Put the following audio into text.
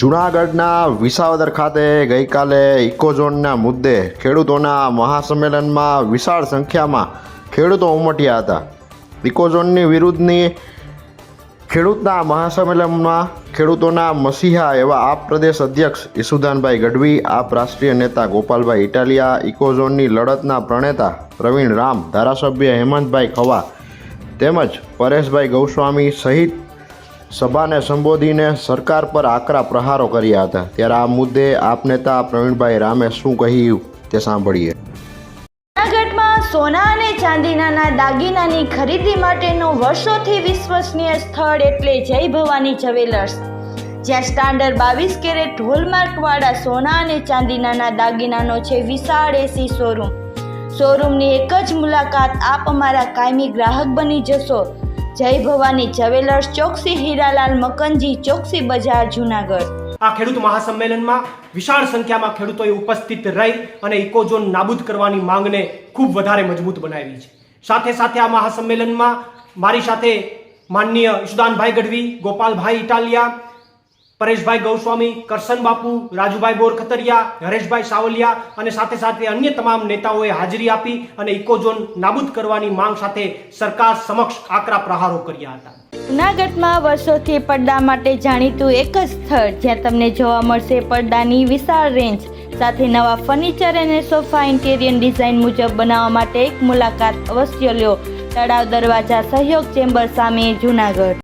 જૂનાગઢના વિસાવદર ખાતે ગઈકાલે ઇકોઝોનના મુદ્દે ખેડૂતોના મહાસંમેલનમાં વિશાળ સંખ્યામાં ખેડૂતો ઉમટ્યા હતા. ઇકોઝોનની વિરુદ્ધની ખેડૂતના મહાસંમેલનમાં ખેડૂતોના મસીહા એવા આપ પ્રદેશ અધ્યક્ષ ઈસુદાનભાઈ ગઢવી, આપ રાષ્ટ્રીય નેતા ગોપાલભાઈ ઇટાલિયા ઇકોઝોનની લડતના પ્રણેતા પ્રવીણ રામ, ધારાસભ્ય હેમંતભાઈ ખવા તેમજ પરેશભાઈ ગૌસ્વામી સહિત સભાને સંબોધીને સરકાર પર આકરા પ્રહારો કર્યા હતા. ત્યારે આ મુદ્દે આપ નેતા પ્રવીણભાઈ રામે શું કહ્યું તે સાંભળીએ. જૂનાગઢમાં સોના અને ચાંદીના દાગીનાની ખરીદી માટેનું વર્ષોથી વિશ્વસનીય સ્થળ એટલે જય ભવાની જ્વેલર્સ. જ્યાં સ્ટાન્ડર્ડ બાવીસ કેરેટ હોલમાર્કવાળા સોના અને ચાંદીના દાગીનાનો છે વિશાળ એસી શોરૂમ. શોરૂમની એક જ મુલાકાત આપ અમારા કાયમી ગ્રાહક બની જશો. જય ભવાની જવેલર્સ ચોકસી હીરાલાલ મકનજી ચોકસી બજાર, જુનાગઢ. આ ખેડૂત મહાસંમેલનમાં વિશાળ સંખ્યામાં ખેડૂતોએ ઉપસ્થિત રહી અને ઇકોઝોન નાબૂદ કરવાની માંગને ખૂબ વધારે મજબૂત બનાવી છે. સાથે સાથે આ મહાસંમેલનમાં મારી સાથે માનનીય ઈશુદાનભાઈ ગઢવી, ગોપાલભાઈ ઇટાલિયા પરેશભાઈ ગૌસ્વામી, કરશન બાપુ, રાજુભાઈ બોરખતરિયા હરેશભાઈ સાવલિયા અને સાથે સાથે અન્ય તમામ નેતાઓએ હાજરી આપી અને ઇકોઝોન નાબૂદ કરવાની માંગ સાથે સરકાર સમક્ષ આકરા પ્રહારો કર્યા હતા. જૂનાગઢમાં વર્ષોથી પડદા માટે જાણીતું એક જ સ્થળ જ્યાં તમને જોવા મળશે પડદાની વિશાળ રેન્જ સાથે નવા ફર્નિચર અને સોફા ઇન્ટેરિયર ડિઝાઇન મુજબ બનાવવા માટે એક મુલાકાત અવશ્ય લ્યો તળાવ દરવાજા સહયોગ ચેમ્બર સામે જૂનાગઢ.